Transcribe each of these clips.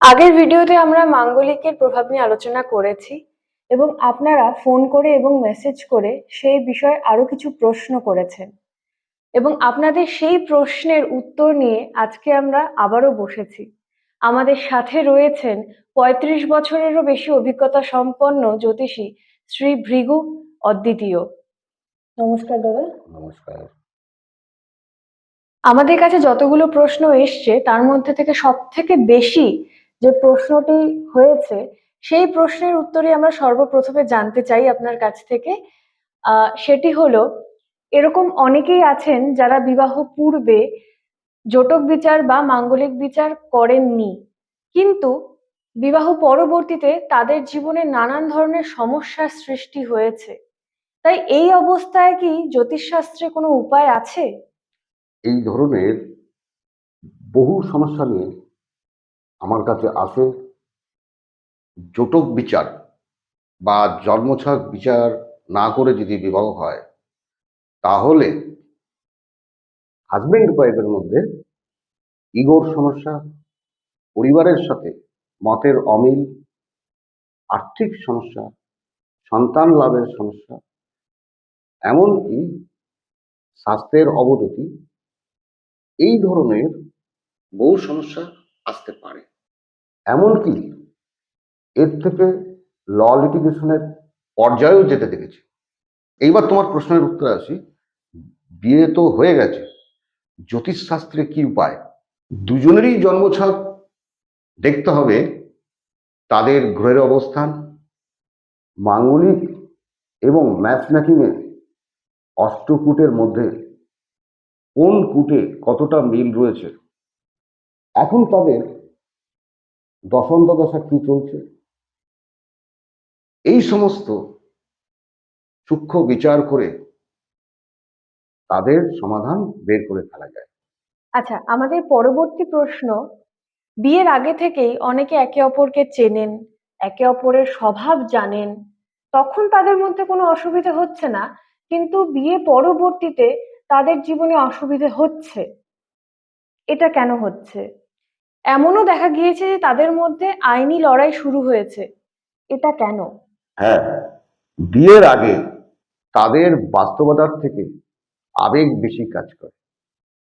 আগের ভিডিওতে আমরা মাঙ্গলিকের প্রভাব নিয়ে আলোচনা করেছি এবং আপনারা ফোন করে এবং মেসেজ করে সেই বিষয়ে আরও কিছু প্রশ্ন করেছেন। এবং আপনাদের সেই প্রশ্নের উত্তর নিয়ে আজকে আমরা আবারও বসেছি। আমাদের সাথে রয়েছেন পঁয়ত্রিশ বছরেরও বেশি অভিজ্ঞতা সম্পন্ন জ্যোতিষী শ্রী ভৃগু অদ্বিতীয়। নমস্কার দাদা। নমস্কার। আমাদের কাছে যতগুলো প্রশ্ন এসছে তার মধ্যে থেকে সব থেকে বেশি যে প্রশ্নটি হয়েছে, সেই প্রশ্নের উত্তরে আমরা সর্বপ্রথমে জানতে চাই আপনার কাছ থেকে। সেটি হলো, এরকম অনেকেই আছেন যারা বিবাহ পূর্বে জটক বিচার বা মাঙ্গলিক বিচার করেননি। কিন্তু বিবাহ পরবর্তীতে তাদের জীবনে নানান ধরনের সমস্যার সৃষ্টি হয়েছে। তাই এই অবস্থায় কি জ্যোতিষশাস্ত্রে কোনো উপায় আছে? এই ধরনের বহু সমস্যা নিয়ে আমার কাছে আসে জটক বিচার বা জন্মছক বিচার না করে যদি বিবাহ হয়, তাহলে হাজবেন্ড ওয়াইফের মধ্যে ইগোর সমস্যা, পরিবারের সাথে মতের অমিল, আর্থিক সমস্যা, সন্তান লাভের সমস্যা, এমনকি স্বাস্থ্যের অবনতি, এই ধরনের বহু সমস্যা আসতে পারে। এমনকি এর থেকে ল লিটিগেশনের পর্যায়েও যেতে দেখেছি। এইবার তোমার প্রশ্নের উত্তরে আসি। বিয়ে তো হয়ে গেছে। জ্যোতিষশাস্ত্রে কি উপায়? দুজনেরই জন্মছক দেখতে হবে। তাদের গ্রহের অবস্থান, মাঙ্গলিক এবং ম্যাথমেটিংয়ে অষ্টকূটের মধ্যে কোন কূটে কতটা মিল রয়েছে? এখন তাদের দশন্ত দশা কি চলছে? এই সমস্ত সূক্ষ্ম বিচার করে তাদের সমাধান বের করে ফেলা যায়। আচ্ছা আমাদের পরবর্তী প্রশ্ন, বিয়ের আগে থেকেই অনেকে একে অপরকে চেনেন, একে অপরের স্বভাব জানেন, তখন তাদের মধ্যে কোনো অসুবিধা হচ্ছে না, কিন্তু বিয়ে পরবর্তীতে তাদের জীবনে অসুবিধে হচ্ছে। এটা কেন হচ্ছে? এমনও দেখা গিয়েছে যে তাদের মধ্যে আইনি লড়াই শুরু হয়েছে। এটা কেন? হ্যাঁ বিয়ের আগে তাদের বাস্তবতার থেকে আবেগ বেশি কাজ করে।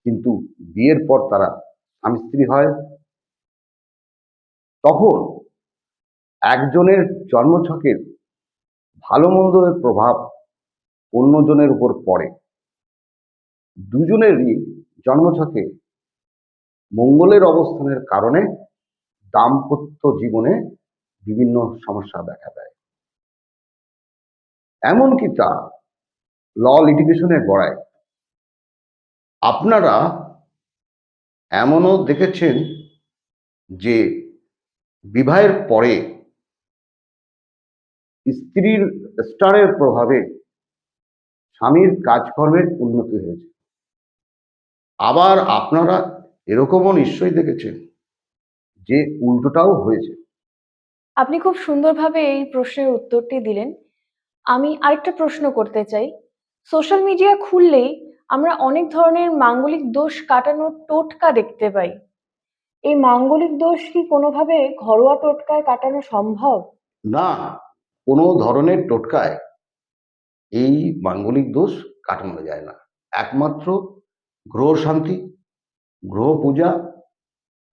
কিন্তু বিয়ের পর তারা স্বামী স্ত্রী হয়। তখন একজনের জন্মছকের ভালো মন্দের প্রভাব অন্যজনের উপর পড়ে। দুজনেরই জন্মছকে মঙ্গলের অবস্থানের কারণে দাম্পত্য জীবনে বিভিন্ন সমস্যা দেখা দেয়। এমনকি তা ল লিটিগেশনে গড়ায়। আপনারা এমনও দেখেছেন যে বিবাহের পরে স্ত্রীর স্টারের প্রভাবে স্বামীর কাজকর্মের উন্নতি হয়েছে। আবার আপনারা এরকমও নিশ্চয়ই দেখেছেন যে উল্টোটাও হয়েছে। আপনি খুব সুন্দরভাবে এই প্রশ্নের উত্তরটি দিলেন। আমি আরেকটা প্রশ্ন করতে চাই। সোশ্যাল মিডিয়া খুললেই আমরা অনেক ধরনের মাঙ্গলিক দোষ কাটানোর টোটকা দেখতে পাই। এই মাঙ্গলিক দোষ কি কোনোভাবে ঘরোয়া টোটকায় কাটানো সম্ভব? না কোনো ধরনের টোটকায় এই মাঙ্গলিক দোষ কাটানো যায় না। একমাত্র গ্রহ শান্তি গ্রহ পূজা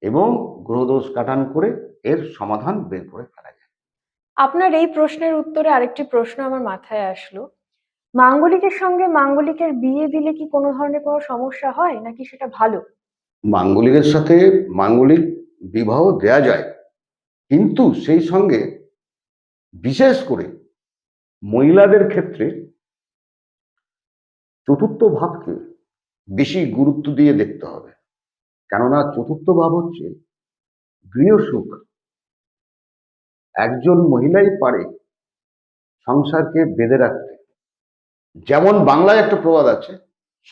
এবং গ্রহদোষ কাটান করে এর সমাধান বের করে ফেলা যায়। আপনার এই প্রশ্নের উত্তরে আরেকটি প্রশ্ন আমার মাথায় আসলো। মাঙ্গলিকের সঙ্গে মাঙ্গলিকের বিয়ে দিলে কি কোনো ধরনের কোনো সমস্যা হয় নাকি সেটা ভালো? মাঙ্গলিকের সাথে মাঙ্গলিক বিবাহ দেয়া যায় কিন্তু সেই সঙ্গে বিশেষ করে মহিলাদের ক্ষেত্রে চতুর্থ ভাবকে বেশি গুরুত্ব দিয়ে দেখতে হবে। কেননা চতুর্থ ভাব হচ্ছে গৃহসুখ একজন মহিলাই পারে সংসারকে বেঁধে রাখতে। যেমন বাংলায় একটা প্রবাদ আছে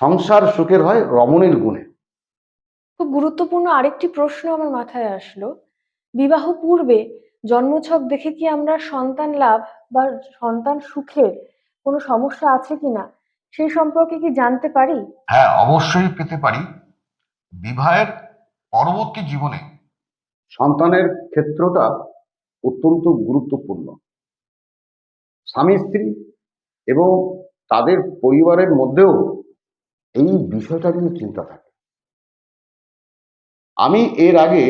সংসার সুখের হয় রমণীর গুণে। খুব গুরুত্বপূর্ণ আরেকটি প্রশ্ন আমার মাথায় আসলো। বিবাহ পূর্বে জন্মছক দেখে কি আমরা সন্তান লাভ বা সন্তান সুখের কোনো সমস্যা আছে কিনা সেই সম্পর্কে কি জানতে পারি? হ্যাঁ অবশ্যই পেতে পারি। বিবাহের পরবর্তী জীবনে সন্তানের ক্ষেত্রটা অত্যন্ত গুরুত্বপূর্ণ। স্বামী, স্ত্রী এবং তাদের পরিবারের মধ্যেও এই বিষয়টা নিয়ে চিন্তা থাকে। আমি এর আগে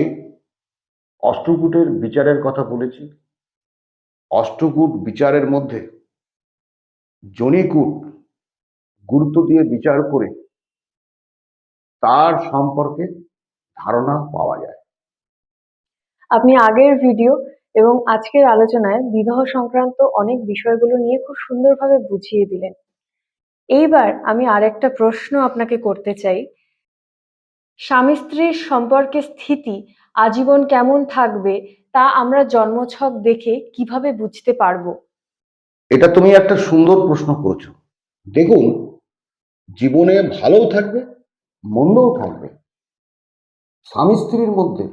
অষ্টকূটের বিচারের কথা বলেছি। অষ্টকূট বিচারের মধ্যে জনিকূট গুরুত্ব দিয়ে বিচার করে তার সম্পর্কে ধারণা পাওয়া যায়। আপনি আগের ভিডিও এবং আজকের আলোচনায় বিবাহ সংক্রান্ত অনেক বিষয়গুলো নিয়ে খুব সুন্দরভাবে বুঝিয়ে দিলেন। এইবার আমি আরেকটা প্রশ্ন আপনাকে করতে চাই। স্বামী স্ত্রীর সম্পর্কে স্থিতি আজীবন কেমন থাকবে তা আমরা জন্মছক দেখে কীভাবে বুঝতে পারব? এটা তুমি একটা সুন্দর প্রশ্ন করেছ। দেখুন জীবনে ভালোও থাকবে মন্দও থাকবে স্বামী স্ত্রীর মধ্যে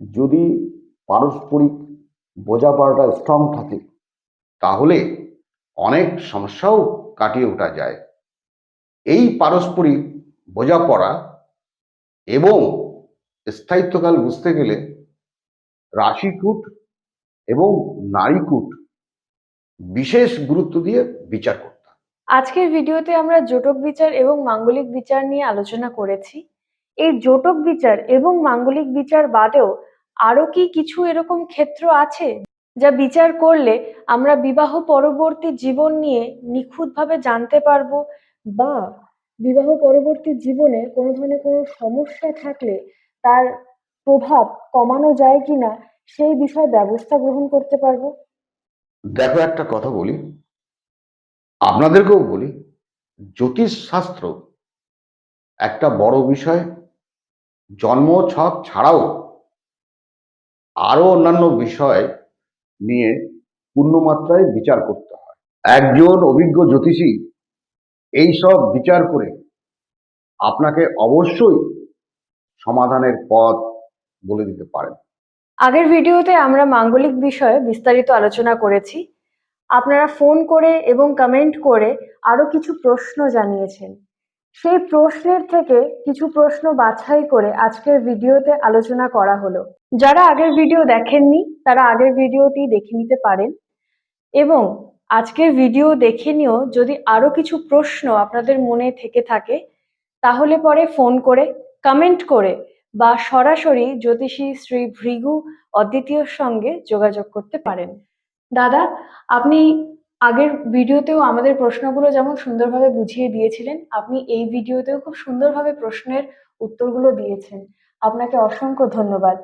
যদি পারস্পরিক বোঝাপড়াটা স্ট্রং থাকে, তাহলে অনেক সমস্যাও কাটিয়ে ওঠা যায় এই পারস্পরিক বোঝাপড়া এবং স্থায়িত্বকাল বুঝতে গেলে রাশিকূট এবং নারীকূট বিশেষ গুরুত্ব দিয়ে বিচার করতে। আজকের ভিডিওতে আমরা জোটক বিচার এবং মাঙ্গলিক বিচার নিয়ে আলোচনা করেছি। এই জোটক বিচার এবং মাঙ্গলিক বিচার বাদেও আরও কি কিছু এরকম ক্ষেত্র আছে যা বিচার করলে আমরা বিবাহ পরবর্তী জীবন নিয়ে নিখুঁতভাবে জানতে পারব? বা বিবাহ পরবর্তী জীবনে কোনো ধরনের কোনো সমস্যা থাকলে তার প্রভাব কমানো যায় কিনা সেই বিষয়ে ব্যবস্থা গ্রহণ করতে পারব? দেখো একটা কথা বলি। আপনাদেরকেও বলি, জ্যোতিষ শাস্ত্র একটা বড় বিষয়। জন্ম ছক ছাড়াও আরও অন্যান্য বিষয় নিয়ে পূর্ণমাত্রায় বিচার করতে হয়। একজন অভিজ্ঞ জ্যোতিষী এই সব বিচার করে আপনাকে অবশ্যই সমাধানের পথ বলে দিতে পারেন। আগের ভিডিওতে আমরা মাঙ্গলিক বিষয়ে বিস্তারিত আলোচনা করেছি। আপনারা ফোন করে এবং কমেন্ট করে আরও কিছু প্রশ্ন জানিয়েছেন। সেই প্রশ্নের থেকে কিছু প্রশ্ন বাছাই করে আজকের ভিডিওতে আলোচনা করা হলো। যারা আগের ভিডিও দেখেননি, তারা আগের ভিডিওটি দেখে নিতে পারেন। এবং আজকের ভিডিও দেখে নিয়েও যদি আরও কিছু প্রশ্ন আপনাদের মনে থেকে থাকে, তাহলে পরে ফোন করে কমেন্ট করে বা সরাসরি জ্যোতিষী শ্রী ভৃগু অদ্বিতীয়র সঙ্গে যোগাযোগ করতে পারেন। দাদা, আপনি আগের ভিডিওতেও আমাদের প্রশ্নগুলো যেমন সুন্দরভাবে বুঝিয়ে দিয়েছিলেন, আপনি এই ভিডিওতেও খুব সুন্দরভাবে প্রশ্নের উত্তরগুলো দিয়েছেন। আপনাকে অসংখ্য ধন্যবাদ।